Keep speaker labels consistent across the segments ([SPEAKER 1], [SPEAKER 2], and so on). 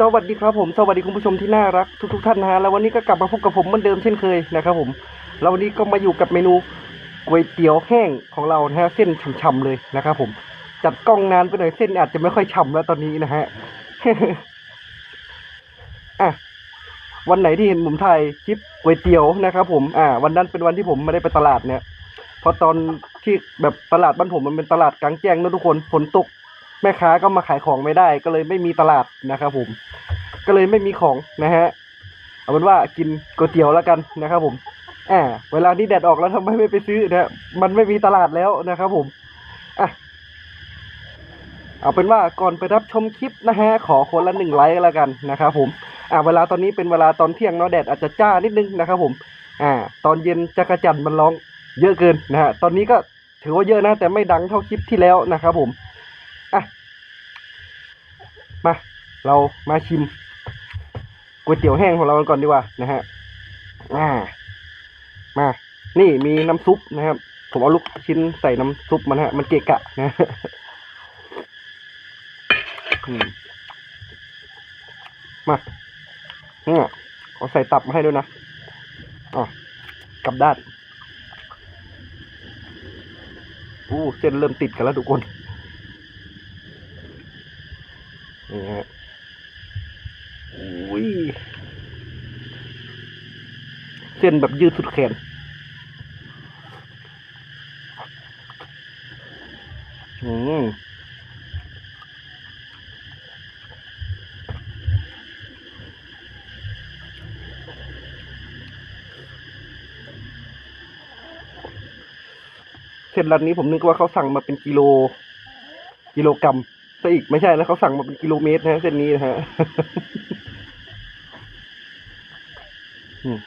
[SPEAKER 1] สวัสดีครับผมสวัสดีคุณผู้ชมที่น่ารักทุกๆท่านนะฮะแล้ววันนี้ก็กลับมาพบกับผมเหมือนเดิมเช่นเคยนะครับผมแล้ววันนี้ก็มาอยู่กับเมนูก๋วยเตี๋ยวแห้งของเรานะฮะเส้นฉ่ำๆเลยนะครับผม จัดกล้องนานไปหน่อยเส้นอาจจะไม่ค่อยฉ่ำแล้วตอนนี้นะฮะอะวันไหนที่เห็นผมถ่ายคลิปก๋วยเตี๋ยวนะครับผมอ่า วันนั้นเป็นวันที่ผมไม่ได้ไปตลาดเนี่ยเพราะตอนที่แบบตลาดบ้านผมมันเป็นตลาดกลางแจ้งนะทุกคนฝนตก แม่ค้าก็มาขายของไม่ได้ ก็เลยไม่มีตลาดนะครับผม ก็เลยไม่มีของนะฮะเอาเป็นว่ากินก๋วยเตี๋ยวแล้วกันนะครับผมอ่าเวลานี้แดดออกแล้วทำไมไม่ไปซื้อนะมันไม่มีตลาดแล้วนะครับผมอะเอาเป็นว่าก่อนไปรับชมคลิปนะฮะขอคนละหนึ่งไลค์แล้วกันนะครับผมอ่าเวลาตอนนี้เป็นเวลาตอนเที่ยงเนาะแดดอาจจะจ้านิดนึงนะครับผมอ่า ตอนเย็นจักรจันทร์มันร้องเยอะเกินนะฮะตอนนี้ก็ถือว่าเยอะนะแต่ไม่ดังเท่าคลิปที่แล้วนะครับผมอ่ มา เรามาชิมก๋วยเตี๋ยวแห้งของเรากันก่อนดีกว่านะฮะอ่ามา นี่มีน้ำซุปนะครับ ผมเอาลูกชิ้นใส่น้ำซุปมันฮะ มันเกะกะนะมมาเนี่ยเอาใส่ตับมาให้ด้วยนะอ๋อกลับด้านอู้เส้นเริ่มติดกันแล้วทุกคน นี่ฮะอุ้ยเส้นแบบยืดสุดแขนอืมเส้นรันนี้ผมนึกว่าเขาสั่งมาเป็นกิโล กิโลกรัม ซะอีกไม่ใช่แล้วเขาสั่งมาเป็นกิโลเมตรนะฮะเส้นนี้นะฮะอืม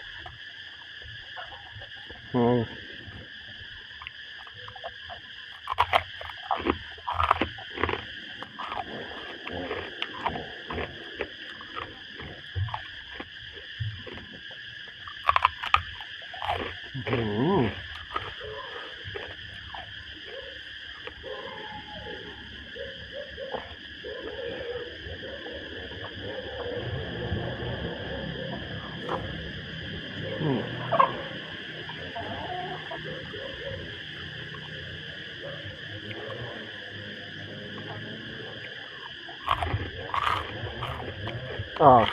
[SPEAKER 1] อืม อ่า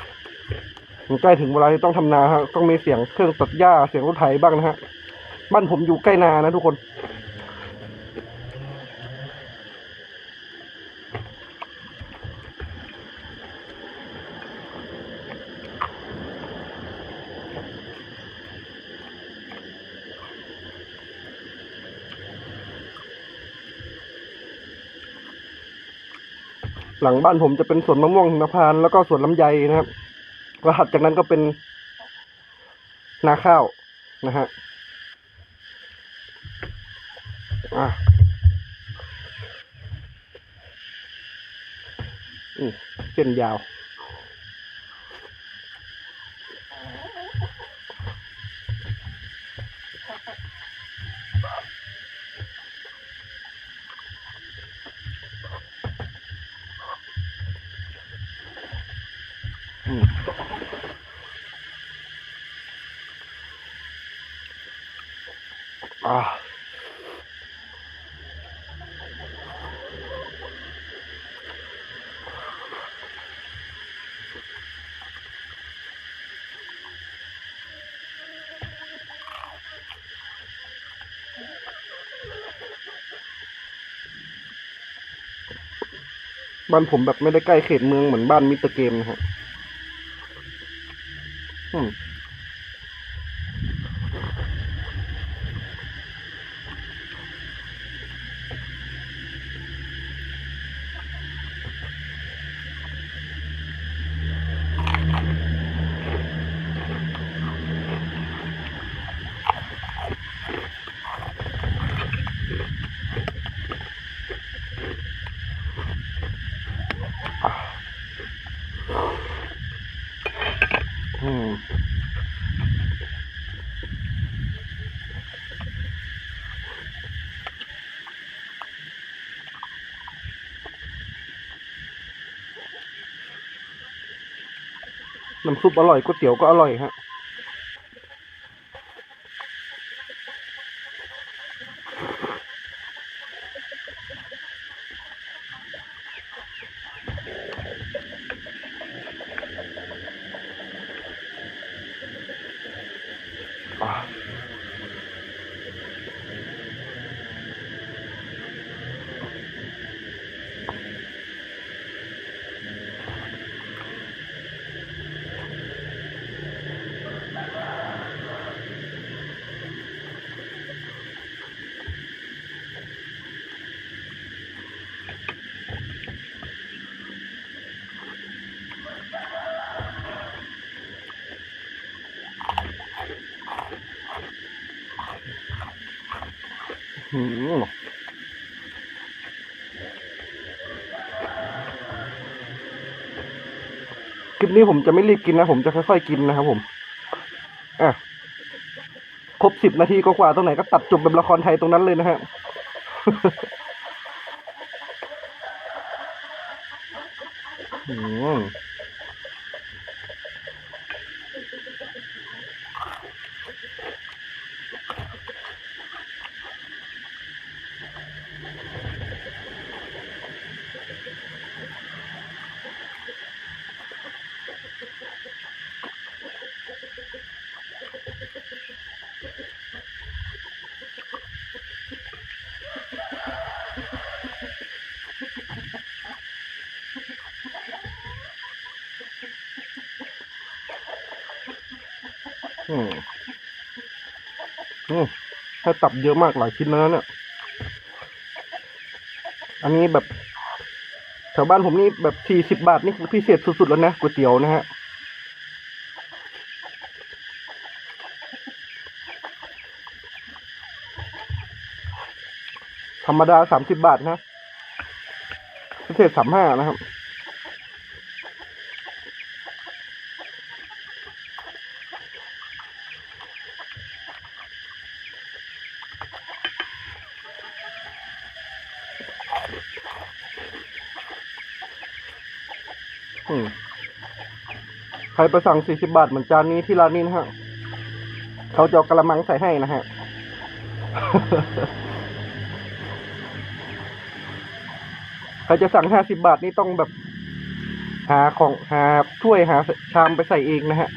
[SPEAKER 1] ใกล้ถึงเวลาที่ต้องทำนาฮะต้องมีเสียงเครื่องตัดหญ้าเสียงรถไถบ้างนะฮะบ้านผมอยู่ใกล้นานะทุกคน หลังบ้านผมจะเป็นสวนมะม่วงหิมพานต์แล้วก็สวนลำไยนะครับแล้วถัดจากนั้นก็เป็นนาข้าวนะฮะอะอืมเส้นยาว บ้านผมแบบไม่ได้ใกล้เขตเมืองเหมือนบ้านมิสเตอร์เกมนะฮะอืม น้ำซุปอร่อยก๋วยเตี๋ยวก็อร่อยฮะ อะหืม คลิปนี้ผมจะไม่รีบกินนะ ผมจะค่อยๆกินนะครับผมอะครบสิบนาทีก็กว่าๆตรงไหนก็ตัดจบแบบละครไทยตรงนั้นเลยนะฮะอืม อืมอืมให้ตับเยอะมากหลายชิ้นแล้วนะเนี่ย อันนี้แบบแถวบ้านผมนี่แบบสี่สิบบาทนี่คือพิเศษสุดๆแล้วนะก๋วยเตี๋ยวนะฮะธรรมดาสามสิบบาทนะ พิเศษสามห้านะครับ ใครไปสั่งสี่สิบบาทเหมือนจานนี้ที่ร้านนี้นะฮะ เขาจะกระมังใส่ให้นะฮะ ใครจะสั่งห้าสิบาทนี่ต้องแบบ หาของหาถ้วยหาชามไปใส่เองนะฮะ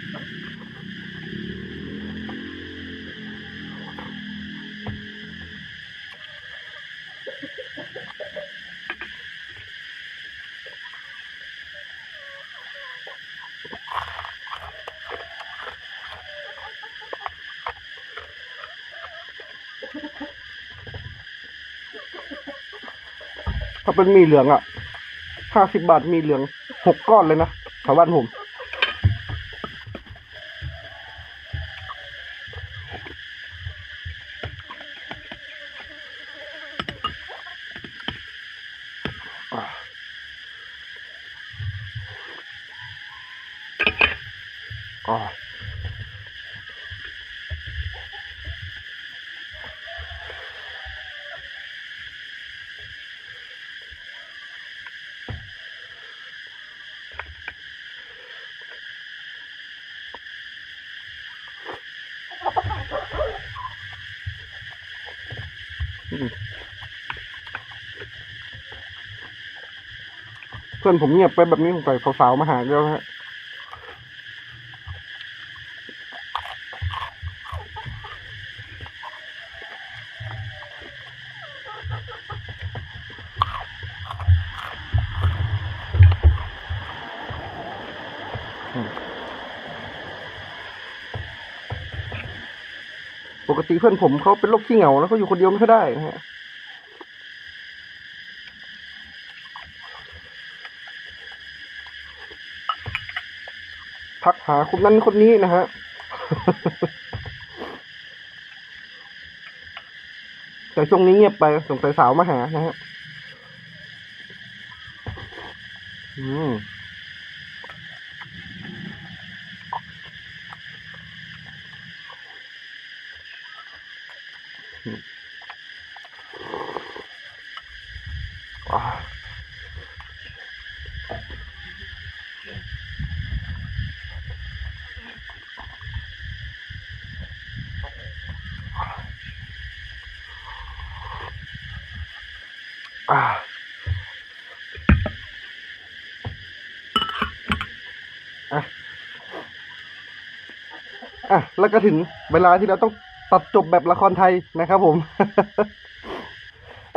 [SPEAKER 1] ถ้าเป็นมีเหลืองอะห้าสิบบาทมีเหลืองหกก้อนเลยนะแถวบ้านผมอะอ่ เพื่อนผมเงียบไปแบบนี้สงสัยสาวๆมาหาแล้วฮะปกติเพื่อนผมเขาเป็นโรคขี้เหงาแล้วเขาอยู่คนเดียวไม่ค่อยได้นะฮะ หาคนนั้นคนนี้นะฮะแต่ช่วงนี้เงียบไปสงสัยสาวมาหานะฮะ อืม อะอะแล้วก็ถึงเวลาที่เราต้องตัดจบแบบละครไทยนะครับผม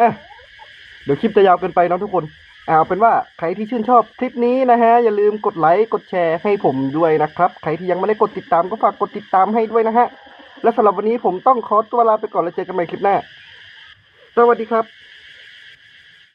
[SPEAKER 1] อะเดี๋ยวคลิปจะยาวเกินไปเนาะทุกคนอ่าเอาเป็นว่าใครที่ชื่นชอบคลิปนี้นะฮะ อย่าลืมกดไลค์กดแชร์ให้ผมด้วยนะครับ ใครที่ยังไม่ได้กดติดตามก็ฝากกดติดตามให้ด้วยนะฮะ และสำหรับวันนี้ผมต้องขอตัวลาไปก่อนแล้วเจอกันใหม่คลิปหน้า สวัสดีครับ